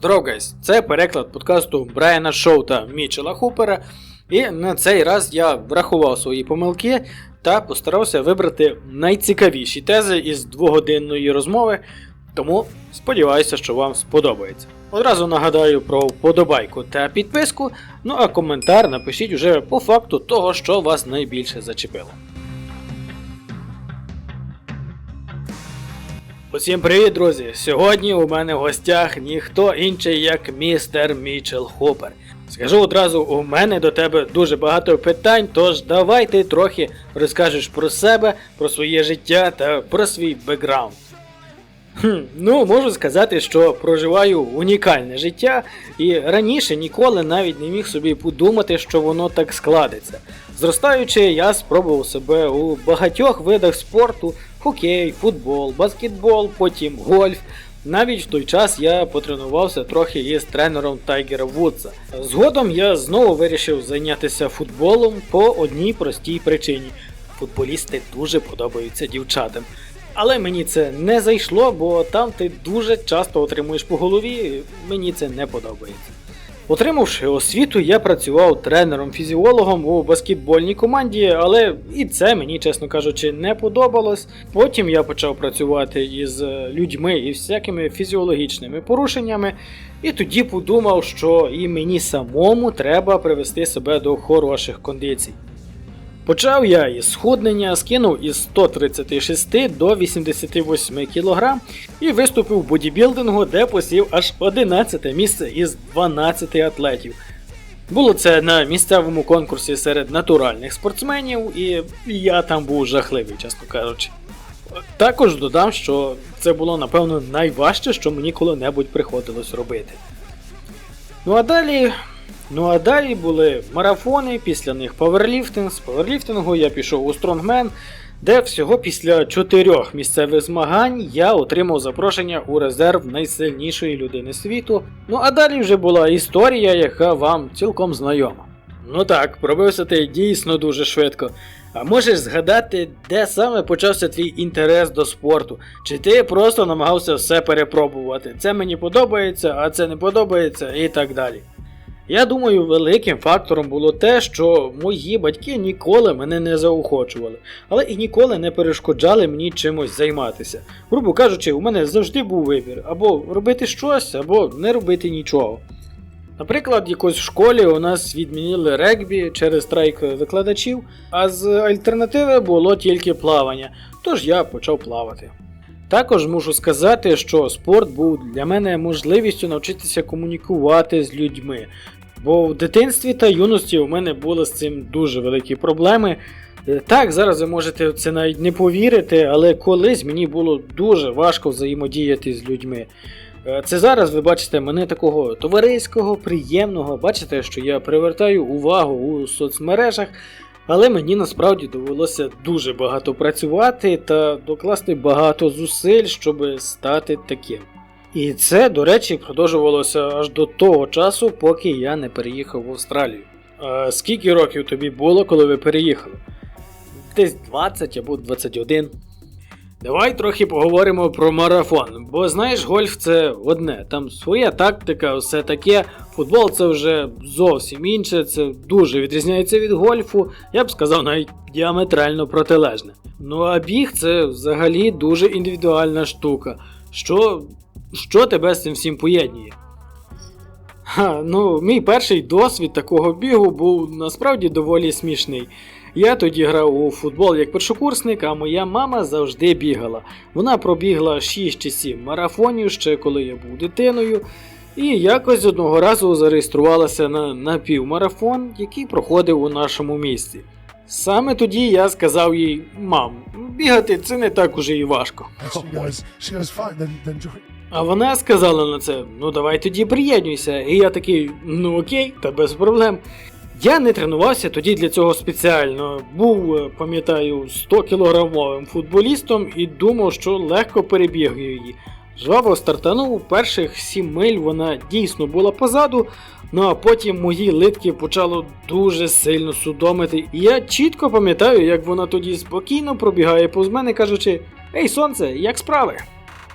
Здоров, гайс! Це переклад подкасту Брайана Шоу та Мічела Хупера. І на цей раз я врахував свої помилки та постарався вибрати найцікавіші тези із двогодинної розмови. Тому сподіваюся, що вам сподобається. Одразу нагадаю про вподобайку та підписку. Ну а коментар напишіть уже по факту того, що вас найбільше зачепило. Усім привіт, друзі! Сьогодні у мене в гостях ніхто інший, як містер Мічел Хопер. Скажу одразу, у мене до тебе дуже багато питань, тож давай ти трохи розкажеш про себе, про своє життя та про свій бекграунд. Хм, ну, можу сказати, що проживаю унікальне життя, і раніше ніколи навіть не міг собі подумати, що воно так складеться. Зростаючи, я спробував себе у багатьох видах спорту: хокей, футбол, баскетбол, потім гольф. Навіть в той час я потренувався трохи із тренером Тайгера Вудса. Згодом я знову вирішив зайнятися футболом по одній простій причині. Футболісти дуже подобаються дівчатам. Але мені це не зайшло, бо там ти дуже часто отримуєш по голові, мені це не подобається. Отримавши освіту, я працював тренером-фізіологом у баскетбольній команді, але і це мені, чесно кажучи, не подобалось. Потім я почав працювати із людьми і всякими фізіологічними порушеннями, і тоді подумав, що і мені самому треба привести себе до хороших кондицій. Почав я із схуднення, скинув із 136 до 88 кг і виступив в бодібілдингу, де посів аж 11 місце із 12 атлетів. Було це на місцевому конкурсі серед натуральних спортсменів, і я там був жахливий, чесно кажучи. Також додам, що це було напевно найважче, що мені коли-небудь приходилось робити. Ну а далі Ну а далі були марафони, після них паверліфтинг. З паверліфтингу я пішов у Стронгмен, де всього після чотирьох місцевих змагань я отримав запрошення у резерв найсильнішої людини світу. Ну а далі вже була історія, яка вам цілком знайома. Ну так, пробився ти дійсно дуже швидко. А можеш згадати, де саме почався твій інтерес до спорту? Чи ти просто намагався все перепробувати? Це мені подобається, а це не подобається і так далі. Я думаю, великим фактором було те, що мої батьки ніколи мене не заохочували, але і ніколи не перешкоджали мені чимось займатися. Грубо кажучи, у мене завжди був вибір або робити щось, або не робити нічого. Наприклад, якось в школі у нас відмінили регбі через страйк викладачів, а з альтернативи було тільки плавання, тож я почав плавати. Також мушу сказати, що спорт був для мене можливістю навчитися комунікувати з людьми, Бо в дитинстві та юності у мене були з цим дуже великі проблеми. Е, так, зараз ви можете це навіть не повірити, але колись мені було дуже важко взаємодіяти з людьми. Е, це зараз ви бачите мене такого товариського, приємного, бачите, що я привертаю увагу у соцмережах, але мені насправді довелося дуже багато працювати та докласти багато зусиль, щоб стати таким. І це, до речі, продовжувалося аж до того часу, поки я не переїхав в Австралію. А Скільки років тобі було, коли ви переїхали? Десь 20 або 21. Давай трохи поговоримо про марафон. Бо знаєш, гольф це одне. Там своя тактика, все таке. Футбол це вже зовсім інше, це дуже відрізняється від гольфу, я б сказав, навіть діаметрально протилежне. Ну а біг це взагалі дуже індивідуальна штука. Що що тебе з цим всім поєднує? Ха, ну, Мій перший досвід такого бігу був насправді доволі смішний. Я тоді грав у футбол як першокурсник, а моя мама завжди бігала. Вона пробігла 6 чи 7 марафонів ще коли я був дитиною, і якось одного разу зареєструвалася на напівмарафон, який проходив у нашому місті. Саме тоді я сказав їй: мам, бігати це не так уже і важко. А вона сказала на це: ну давай тоді приєднуйся. І я такий, ну окей, та без проблем. Я не тренувався тоді для цього спеціально. Був, е, пам'ятаю, 100 кілограмовим футболістом і думав, що легко перебігаю її. Жваво стартанув, перших 7 миль вона дійсно була позаду, ну а потім мої литки почало дуже сильно судомити. І я чітко пам'ятаю, як вона тоді спокійно пробігає повз мене, кажучи: Ей, сонце, як справи?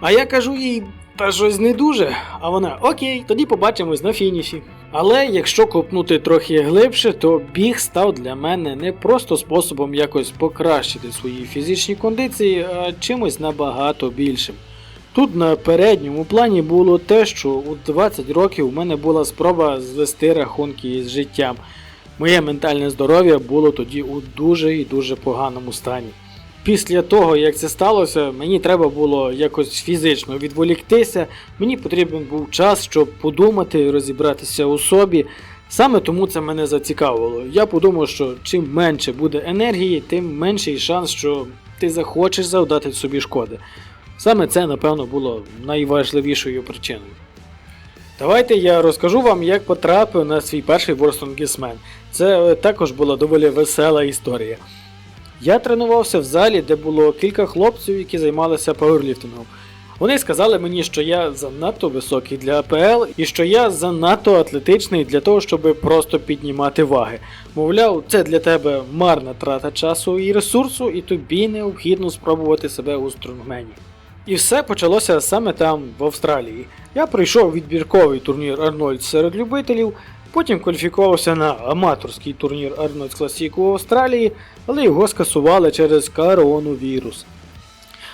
А я кажу їй, Та щось не дуже. А вона окей, тоді побачимось на фініші. Але якщо копнути трохи глибше, то біг став для мене не просто способом якось покращити свої фізичні кондиції, а чимось набагато більшим. Тут на передньому плані було те, що у 20 років у мене була спроба звести рахунки із життям. Моє ментальне здоров'я було тоді у дуже і дуже поганому стані. Після того, як це сталося, мені треба було якось фізично відволіктися, мені потрібен був час, щоб подумати, розібратися у собі. Саме тому це мене зацікавило. Я подумав, що чим менше буде енергії, тим менший шанс, що ти захочеш завдати собі шкоди. Саме це, напевно, було найважливішою причиною. Давайте я розкажу вам, як потрапив на свій перший Ворстонгісмен. Це е, також була доволі весела історія. Я тренувався в залі, де було кілька хлопців, які займалися пауерліфтингом. Вони сказали мені, що я занадто високий для АПЛ і що я занадто атлетичний для того, щоб просто піднімати ваги. Мовляв, це для тебе марна трата часу і ресурсу, і тобі необхідно спробувати себе у стронгмені. І все почалося саме там, в Австралії. Я пройшов відбірковий турнір Арнольд серед любителів, потім кваліфікувався на аматорський турнір Арнольд Classic у Австралії, але його скасували через коронавірус.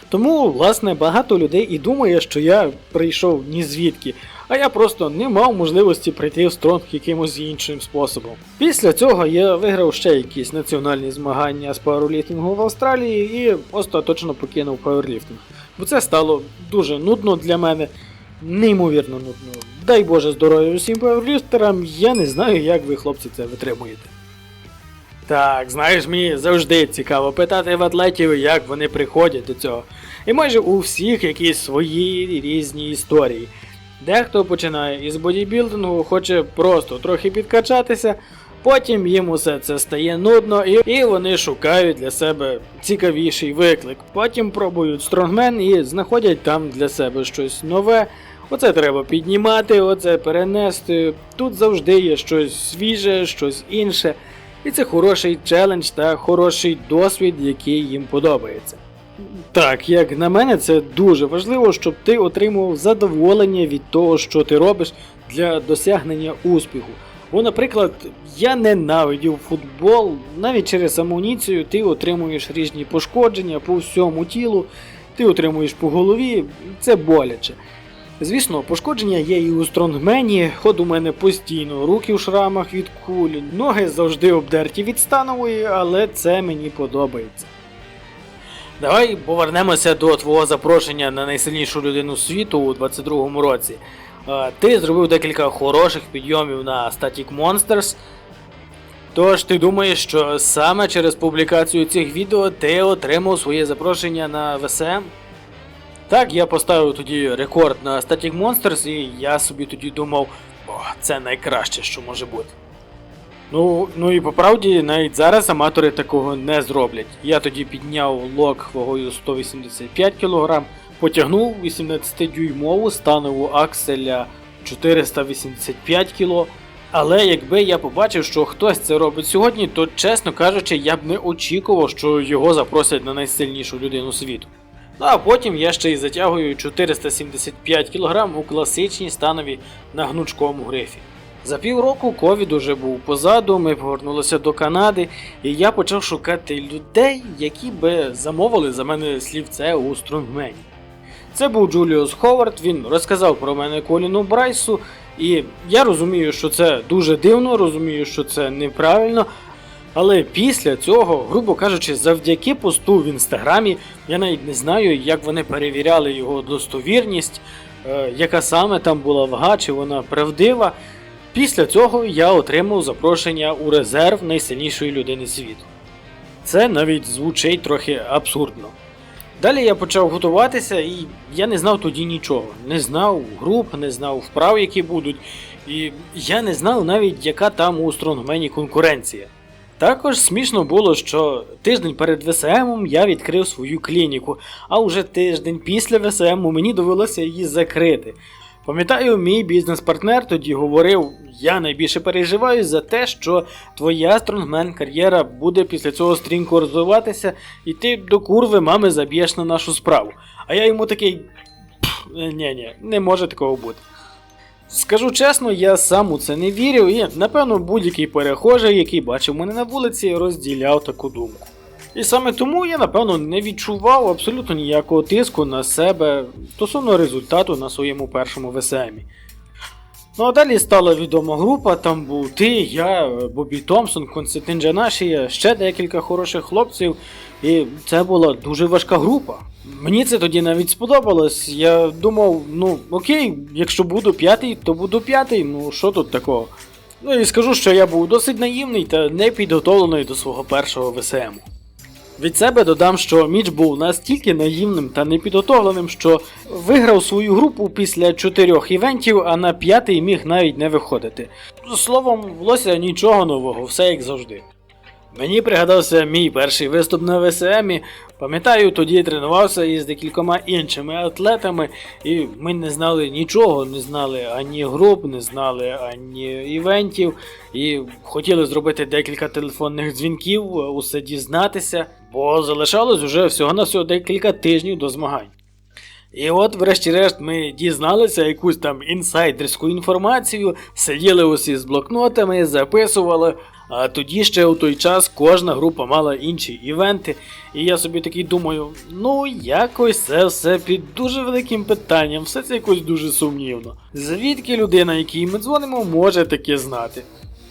Тому, власне, багато людей і думає, що я прийшов ні звідки, а я просто не мав можливості прийти в стронг якимось іншим способом. Після цього я виграв ще якісь національні змагання з пауерліфтингу в Австралії і остаточно покинув пауерліфтинг. Бо це стало дуже нудно для мене, неймовірно нудно. Дай Боже здоров'я усім пауерліфтерам, я не знаю, як ви, хлопці, це витримуєте. Так, знаєш, мені завжди цікаво питати в атлетів, як вони приходять до цього. І майже у всіх якісь свої різні історії. Дехто починає із бодібілдингу, хоче просто трохи підкачатися, потім їм усе це стає нудно, і, і вони шукають для себе цікавіший виклик. Потім пробують стронгмен і знаходять там для себе щось нове. Оце треба піднімати, оце перенести. Тут завжди є щось свіже, щось інше. І це хороший челендж та хороший досвід, який їм подобається. Так, як на мене, це дуже важливо, щоб ти отримував задоволення від того, що ти робиш для досягнення успіху. Бо, наприклад, я ненавидів футбол, навіть через амуніцію ти отримуєш різні пошкодження по всьому тілу, ти отримуєш по голові, це боляче. Звісно, пошкодження є і у стронгмені, ход у мене постійно, руки в шрамах від кулі, ноги завжди обдерті від станової, але це мені подобається. Давай повернемося до твого запрошення на найсильнішу людину світу у 22-му році. Е, Ти зробив декілька хороших підйомів на Static Monsters. Тож ти думаєш, що саме через публікацію цих відео ти отримав своє запрошення на ВСМ? Так, я поставив тоді рекорд на Static Monsters, і я собі тоді думав, о, це найкраще, що може бути. Ну, ну і по правді, навіть зараз аматори такого не зроблять. Я тоді підняв лок вагою 185 кг, потягнув 18-дюймову станову акселя 485 кг. Але якби я побачив, що хтось це робить сьогодні, то чесно кажучи, я б не очікував, що його запросять на найсильнішу людину світу. Ну а потім я ще й затягую 475 кг у класичній станові на гнучкому грифі. За півроку ковід уже був позаду, ми повернулися до Канади, і я почав шукати людей, які би замовили за мене слівце у стронгмені. Це був Джуліус Ховард, він розказав про мене Коліну Брайсу, і я розумію, що це дуже дивно, розумію, що це неправильно. Але після цього, грубо кажучи, завдяки посту в інстаграмі, я навіть не знаю, як вони перевіряли його достовірність, е, яка саме там була вага, чи вона правдива. Після цього я отримав запрошення у резерв найсильнішої людини світу. Це навіть звучить трохи абсурдно. Далі я почав готуватися, і я не знав тоді нічого. Не знав груп, не знав вправ, які будуть, і я не знав навіть, яка там у стронгмені конкуренція. Також смішно було, що тиждень перед ВСМом я відкрив свою клініку, а вже тиждень після ВСМу мені довелося її закрити. Пам'ятаю, мій бізнес-партнер тоді говорив: я найбільше переживаю за те, що твоя стронгмен кар'єра буде після цього стрімко розвиватися, і ти до курви мами заб'єш на нашу справу. А я йому такий. Ні, ні, не може такого бути. Скажу чесно, я сам у це не вірив, і напевно будь-який перехожий, який бачив мене на вулиці, розділяв таку думку. І саме тому я, напевно, не відчував абсолютно ніякого тиску на себе стосовно результату на своєму першому ВСМі. Ну а далі стала відома група, там був ти, я, Бобі Томпсон, Константин Джанашія, ще декілька хороших хлопців, і це була дуже важка група. Мені це тоді навіть сподобалось. Я думав, ну окей, якщо буду п'ятий, то буду п'ятий, ну що тут такого? Ну і скажу, що я був досить наївний та не підготовлений до свого першого ВСМу. Від себе додам, що Міч був настільки наївним та непідготовленим, що виграв свою групу після чотирьох івентів, а на п'ятий міг навіть не виходити. Словом, влося нічого нового, все як завжди. Мені пригадався мій перший виступ на ВСМі. Пам'ятаю, тоді тренувався із декількома іншими атлетами, і ми не знали нічого, не знали ані груп, не знали ані івентів, і хотіли зробити декілька телефонних дзвінків, усе дізнатися, бо залишалось уже всього на всього декілька тижнів до змагань. І от, врешті-решт, ми дізналися якусь там інсайдерську інформацію, сиділи усі з блокнотами, записували. А тоді ще у той час кожна група мала інші івенти, і я собі такий думаю, ну якось це все під дуже великим питанням, все це якось дуже сумнівно. Звідки людина, якій ми дзвонимо, може таке знати?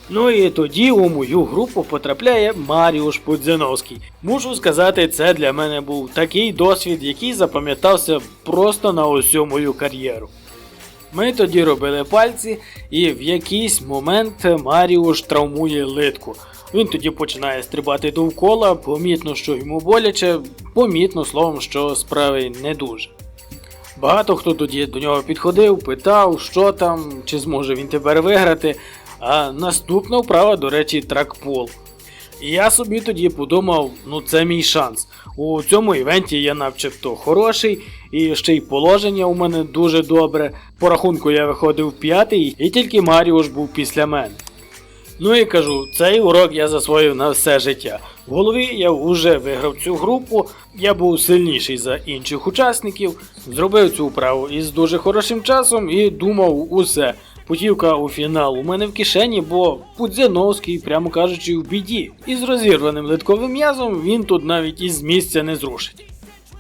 Ну і тоді у мою групу потрапляє Маріуш Пудзяновський. Мушу сказати, це для мене був такий досвід, який запам'ятався просто на усю мою кар'єру. Ми тоді робили пальці, і в якийсь момент Маріуш травмує литку. Він тоді починає стрибати довкола, помітно, що йому боляче, помітно словом, що справи не дуже. Багато хто тоді до нього підходив, питав, що там, чи зможе він тепер виграти. А наступна вправа, до речі, тракпол. І я собі тоді подумав, ну це мій шанс. У цьому івенті я начебто хороший, і ще й положення у мене дуже добре. По рахунку я виходив п'ятий, і тільки Маріуш був після мене. Ну і кажу, цей урок я засвоїв на все життя. В голові я вже виграв цю групу, я був сильніший за інших учасників, зробив цю вправу із дуже хорошим часом і думав усе. Путівка у фінал у мене в кишені, бо Пудзяновський, прямо кажучи, в біді. І з розірваним литковим м'язом він тут навіть із місця не зрушить.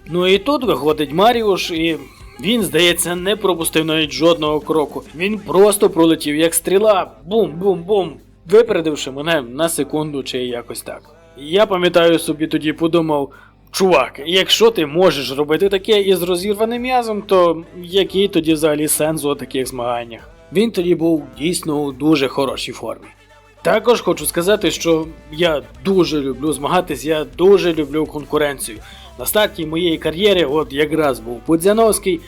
Ну і тут виходить Маріуш, і він, здається, не пропустив навіть жодного кроку. Він просто пролетів як стріла, бум-бум-бум, випередивши мене на секунду чи якось так. Я пам'ятаю собі тоді подумав. Чувак, якщо ти можеш робити таке із розірваним м'язом, то який тоді взагалі сенс у таких змаганнях? Він тоді був дійсно у дуже хорошій формі. Також хочу сказати, що я дуже люблю змагатись, я дуже люблю конкуренцію. На старті моєї кар'єри, от якраз був Будзяновський,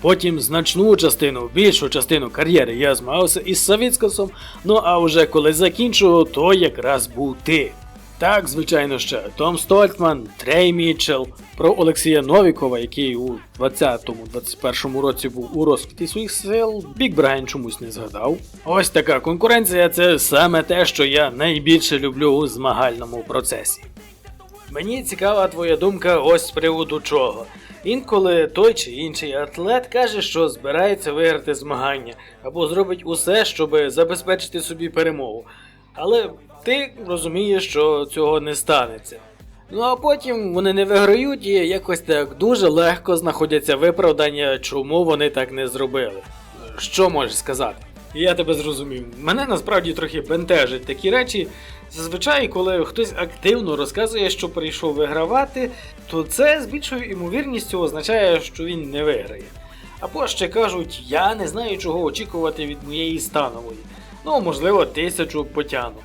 потім значну частину, більшу частину кар'єри я змагався із Савіцкасом, ну а вже коли закінчував, то якраз був ти. Так, звичайно, ще Том Стольтман, Трей Мітчелл, про Олексія Новікова, який у 20-21 році був у розквіті своїх сил, Бік Брайан чомусь не згадав. Ось така конкуренція це саме те, що я найбільше люблю у змагальному процесі. Мені цікава твоя думка ось з приводу чого. Інколи той чи інший атлет каже, що збирається виграти змагання або зробить усе, щоб забезпечити собі перемогу. Але ти розумієш, що цього не станеться. Ну а потім вони не виграють і якось так дуже легко знаходяться виправдання, чому вони так не зробили. Що можеш сказати? Я тебе зрозумів. Мене насправді трохи бентежать такі речі. Зазвичай, коли хтось активно розказує, що прийшов вигравати, то це з більшою імовірністю означає, що він не виграє. Або ще кажуть, я не знаю, чого очікувати від моєї станової. Ну, можливо, тисячу потягну.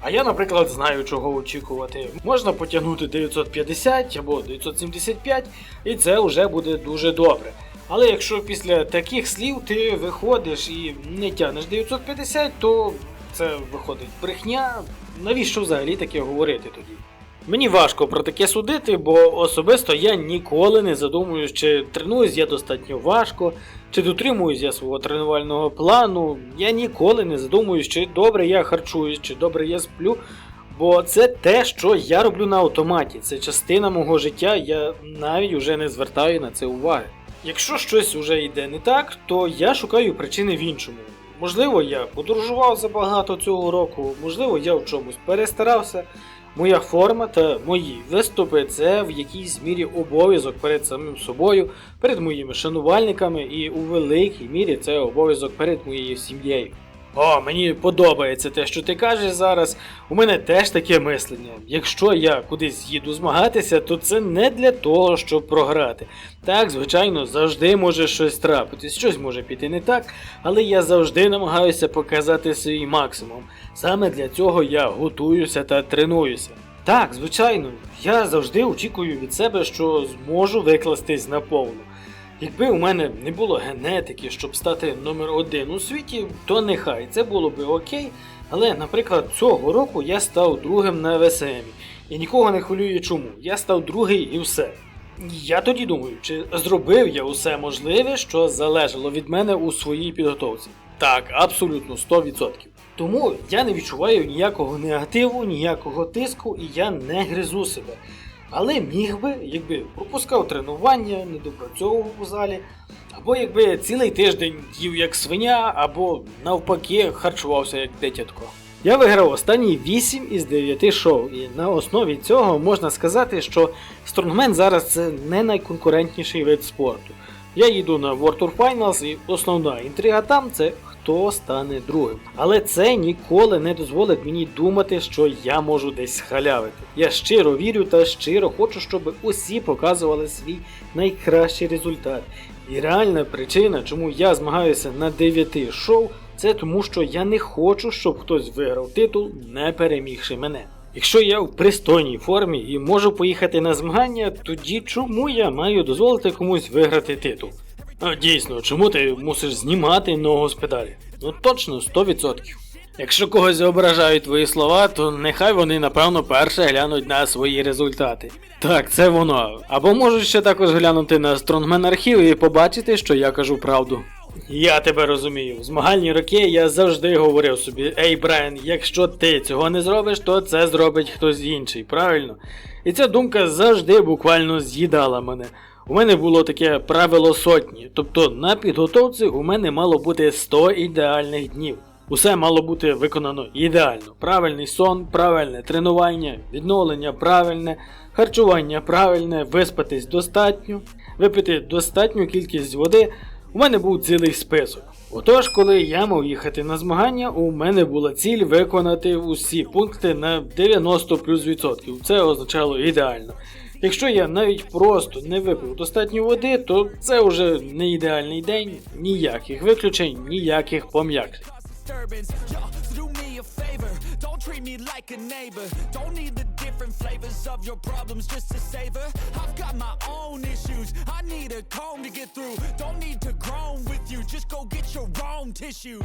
А я, наприклад, знаю, чого очікувати. Можна потягнути 950 або 975, і це вже буде дуже добре. Але якщо після таких слів ти виходиш і не тягнеш 950, то це виходить брехня. Навіщо взагалі таке говорити тоді? Мені важко про таке судити, бо особисто я ніколи не задумуюсь, чи тренуюсь я достатньо важко, чи дотримуюсь я свого тренувального плану. Я ніколи не задумуюсь, чи добре я харчуюсь, чи добре я сплю. Бо це те, що я роблю на автоматі. Це частина мого життя, я навіть вже не звертаю на це уваги. Якщо щось уже йде не так, то я шукаю причини в іншому. Можливо, я подорожував забагато цього року, можливо, я в чомусь перестарався. Моя форма та мої виступи це в якійсь мірі обов'язок перед самим собою, перед моїми шанувальниками, і у великій мірі це обов'язок перед моєю сім'єю. О, мені подобається те, що ти кажеш зараз. У мене теж таке мислення. Якщо я кудись їду змагатися, то це не для того, щоб програти. Так, звичайно, завжди може щось трапитись, щось може піти не так, але я завжди намагаюся показати свій максимум. Саме для цього я готуюся та тренуюся. Так, звичайно, я завжди очікую від себе, що зможу викластись наповну. Якби у мене не було генетики, щоб стати номер один у світі, то нехай це було би окей. Але, наприклад, цього року я став другим на ВСМ. І нікого не хвилює чому. Я став другий і все. Я тоді думаю, чи зробив я усе можливе, що залежало від мене у своїй підготовці. Так, абсолютно 100%. Тому я не відчуваю ніякого негативу, ніякого тиску і я не гризу себе. Але міг би, якби пропускав тренування, не допрацьовував у залі, або якби цілий тиждень їв як свиня, або навпаки харчувався як дитятко. Я виграв останні 8 із 9 шоу, і на основі цього можна сказати, що стронгмен зараз це не найконкурентніший вид спорту. Я їду на World Tour Finals і основна інтрига там це хто стане другим. Але це ніколи не дозволить мені думати, що я можу десь халявити. Я щиро вірю та щиро хочу, щоб усі показували свій найкращий результат. І реальна причина, чому я змагаюся на 9 шоу, це тому, що я не хочу, щоб хтось виграв титул, не перемігши мене. Якщо я в пристойній формі і можу поїхати на змагання, тоді чому я маю дозволити комусь виграти титул? Дійсно, чому ти мусиш знімати ногу з педалі? Ну точно 100%. Якщо когось ображають твої слова, то нехай вони напевно перше глянуть на свої результати. Так, це воно. Або можуть ще також глянути на Стронгмен архів і побачити, що я кажу правду. Я тебе розумію. В змагальні роки я завжди говорив собі: Ей, Брайан, якщо ти цього не зробиш, то це зробить хтось інший, правильно? І ця думка завжди буквально з'їдала мене. У мене було таке правило сотні, тобто на підготовці у мене мало бути 100 ідеальних днів. Усе мало бути виконано ідеально. Правильний сон, правильне тренування, відновлення правильне, харчування правильне, виспатись достатньо, випити достатню кількість води. У мене був цілий список. Отож, коли я мав їхати на змагання, у мене була ціль виконати усі пункти на 90 плюс відсотків. Це означало ідеально. Якщо я навіть просто не випив достатньо води, то це вже не ідеальний день, ніяких виключень, ніяких go get your own tissue.